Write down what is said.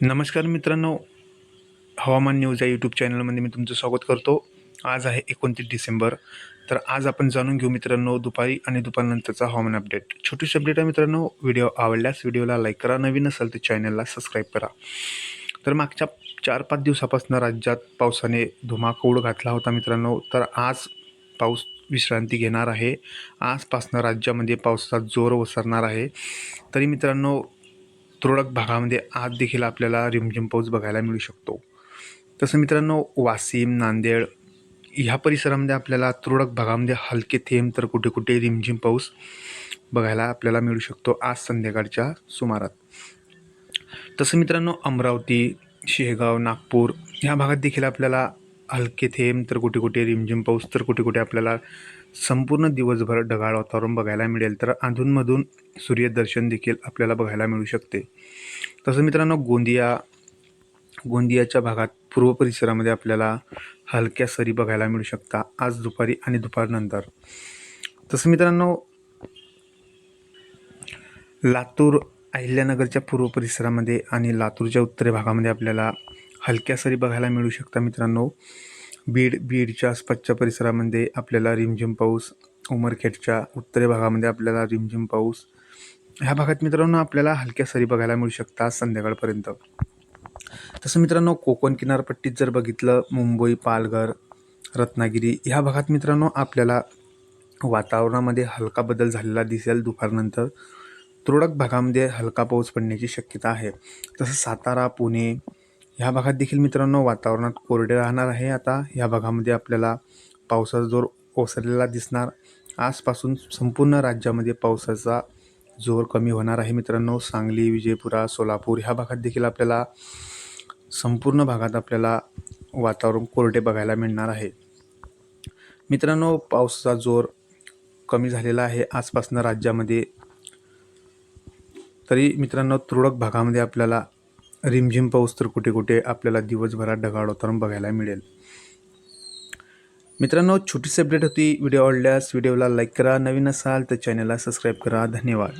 नमस्कार मित्रांनो हवामान न्यूज या यूट्यूब चॅनलमध्ये मी तुमचं स्वागत करतो. आज आहे एकोणतीस डिसेंबर. तर आज आपण जाणून घेऊ मित्रांनो दुपारी आणि दुपारनंतरचा हवामान अपडेट. छोटीशी अपडेट आहे मित्रांनो व्हिडिओ आवडल्यास व्हिडिओला लाईक करा नवीन असेल तर चॅनलला सबस्क्राईब करा. तर मागच्या चार पाच दिवसापासून राज्यात पावसाने धुमाकूळ घातला होता मित्रांनो. तर आज पाऊस विश्रांती घेणार आहे. आजपासनं राज्यामध्ये पावसाचा जोर ओसरणार आहे. तरी मित्रांनो तुरळक भागामध्ये आज देखील आपल्याला रिमझिम पाऊस बघायला मिळू शकतो. तसं मित्रांनो वाशिम नांदेड ह्या परिसरामध्ये आपल्याला तुरळक भागामध्ये हलके थेंब तर कुठे कुठे रिमझिम पाऊस बघायला आपल्याला मिळू शकतो आज संध्याकाळच्या सुमारात. तसं मित्रांनो अमरावती शेगाव नागपूर ह्या भागात देखील आपल्याला हलके थेंब तर कुठे कुठे रिमझिम पाऊस तर कुठे कुठे आपल्याला संपूर्ण दिवसभर ढगाळ वातावरण बघायला मिळेल. तर अधूनमधून सूर्यदर्शन देखील आपल्याला बघायला मिळू शकते. तसं मित्रांनो गोंदिया गोंदियाच्या भागात पूर्व परिसरामध्ये आपल्याला हलक्या सरी बघायला मिळू शकता. आज दुपारी आणि दुपारनंतर. तसं मित्रांनो लातूर अहिल्यानगरच्या पूर्व परिसरामध्ये आणि लातूरच्या उत्तरे भागामध्ये आपल्याला हलक्या सरी बघायला मिळू शकता मित्रांनो. बीड बीडच्या आसपासच्या परिसरामध्ये आपल्याला रिमझिम पाऊस उमरखेडच्या उत्तरे भागामध्ये आपल्याला रिमझिम पाऊस. ह्या भागात मित्रांनो आपल्याला हलक्या सरी बघायला मिळू शकतात संध्याकाळपर्यंत. तसं मित्रांनो कोकण किनारपट्टीत जर बघितलं मुंबई पालघर रत्नागिरी ह्या भागात मित्रांनो आपल्याला वातावरणामध्ये हलका बदल झालेला दिसेल दुपारनंतर. तुरळक भागामध्ये हलका पाऊस पडण्याची शक्यता आहे. तसं सातारा पुणे ह्या भागात देखील मित्रांनो वातावरणात कोरडे राहणार आहे. आता ह्या भागामध्ये आपल्याला पावसाचा जोर ओसरलेला दिसणार. आजपासून संपूर्ण राज्यामध्ये पावसाचा जोर कमी होणार आहे मित्रांनो. सांगली विजयपुरा सोलापूर ह्या भागात देखील आपल्याला संपूर्ण भागात आपल्याला वातावरण कोरडे बघायला मिळणार आहे. मित्रांनो पावसाचा जोर कमी झालेला आहे आजपासून राज्यामध्ये. तरी मित्रांनो तुरळक भागामध्ये आपल्याला रिमझिम पाऊस तर कुठे कुठे आपल्याला दिवसभरात ढगाळ वातावरण बघायला मिळेल. मित्रांनो छोटीशी अपडेट होती. व्हिडिओ आवडल्यास व्हिडिओला लाईक करा. नवीन असाल तर चॅनलला सबस्क्राईब करा. धन्यवाद.